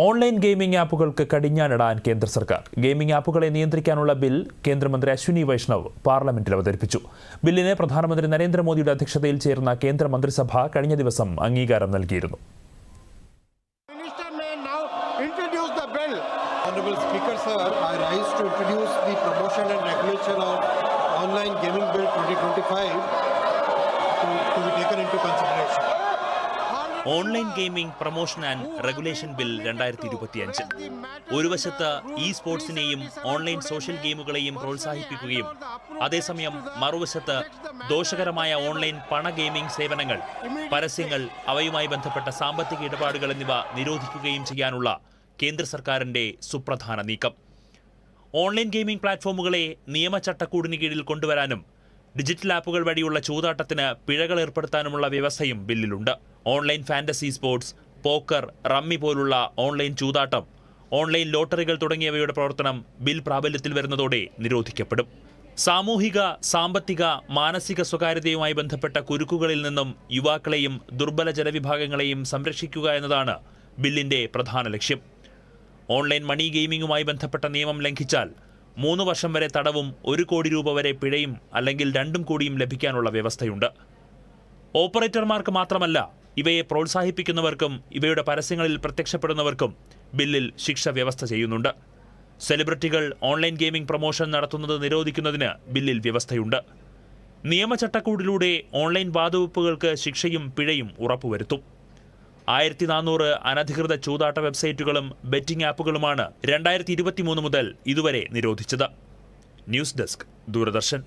Online gaming ആപ്പുകൾക്ക് കടിഞ്ഞാനിടാൻ കേന്ദ്ര സർക്കാർ. Gaming ആപ്പുകളെ നിയന്ത്രിക്കാനുള്ള ബിൽ കേന്ദ്രമന്ത്രി അശ്വിനി വൈഷ്ണവ് പാർലമെന്റിൽ അവതരിപ്പിച്ചു. ബില്ലിനെ പ്രധാനമന്ത്രി നരേന്ദ്രമോദിയുടെ അധ്യക്ഷതയിൽ ചേർന്ന കേന്ദ്ര മന്ത്രിസഭ കഴിഞ്ഞ ദിവസം അംഗീകാരം നൽകിയിരുന്നു. Minister may now introduce the bill. Honorable Speaker, sir, I rise to introduce the promotion and regulation of online gaming bill 2025 online gaming promotion and regulation bill രണ്ടായിരത്തി ഇരുപത്തിയഞ്ച് ഒരു വശത്ത് ഇ സ്പോർട്സിനെയും ഓൺലൈൻ സോഷ്യൽ ഗെയിമുകളെയും പ്രോത്സാഹിപ്പിക്കുകയും അതേസമയം മറുവശത്ത് ദോഷകരമായ ഓൺലൈൻ പണ ഗെയിമിംഗ് സേവനങ്ങൾ പരസ്യങ്ങൾ അവയുമായി ബന്ധപ്പെട്ട സാമ്പത്തിക ഇടപാടുകൾ എന്നിവ നിരോധിക്കുകയും ചെയ്യാനുള്ള കേന്ദ്ര സർക്കാരിന്റെ സുപ്രധാന നീക്കം. ഓൺലൈൻ ഗെയിമിംഗ് പ്ലാറ്റ്ഫോമുകളെ നിയമചട്ടക്കൂടിന് കീഴിൽ കൊണ്ടുവരാനും ഡിജിറ്റൽ ആപ്പുകൾ വഴിയുള്ള ചൂതാട്ടത്തിന് പിഴകൾ ഏർപ്പെടുത്താനുമുള്ള വ്യവസ്ഥയും ബില്ലിലുണ്ട്. Online fantasy sports poker rummy പോലുള്ള ഓൺലൈൻ ചൂതാട്ടം ഓൺലൈൻ ലോട്ടറികൾ തുടങ്ങിയവയുടെ പ്രവർത്തനം ബിൽ പ്രാബല്യത്തിൽ വരുന്നതോടെ നിരോധിക്കപ്പെടും. സാമൂഹിക സാമ്പത്തിക മാനസിക സ്വകാര്യതയുമായി ബന്ധപ്പെട്ട കുരുക്കുകളിൽ നിന്നും യുവാക്കളെയും ദുർബല ജനവിഭാഗങ്ങളെയും സംരക്ഷിക്കുക എന്നതാണ് ബില്ലിന്റെ പ്രധാന ലക്ഷ്യം. ഓൺലൈൻ മണി ഗെയിമിംഗുമായി ബന്ധപ്പെട്ട നിയമം ലംഘിച്ചാൽ മൂന്ന് വർഷം വരെ തടവും ഒരു കോടി രൂപ വരെ പിഴയും അല്ലെങ്കിൽ രണ്ടും കോടിയും ലഭിക്കാനുള്ള വ്യവസ്ഥയുണ്ട്. ഓപ്പറേറ്റർമാർക്ക് മാത്രമല്ല ഇവയെ പ്രോത്സാഹിപ്പിക്കുന്നവർക്കും ഇവയുടെ പരസ്യങ്ങളിൽ പ്രത്യക്ഷപ്പെടുന്നവർക്കും ബില്ലിൽ ശിക്ഷ വ്യവസ്ഥ ചെയ്യുന്നുണ്ട്. സെലിബ്രിറ്റികൾ ഓൺലൈൻ ഗെയിമിംഗ് പ്രൊമോഷൻ നടത്തുന്നത് നിരോധിക്കുന്നതിന് ബില്ലിൽ വ്യവസ്ഥയുണ്ട്. നിയമചട്ടക്കൂടിലൂടെ ഓൺലൈൻ വാതുവെപ്പുകൾക്ക് ശിക്ഷയും പിഴയും ഉറപ്പുവരുത്തും. ആയിരത്തി നാനൂറ് അനധികൃത ചൂതാട്ട വെബ്സൈറ്റുകളും ബെറ്റിംഗ് ആപ്പുകളുമാണ് രണ്ടായിരത്തി ഇരുപത്തിമൂന്ന് മുതൽ ഇതുവരെ നിരോധിച്ചത്. News desk Doordarshan.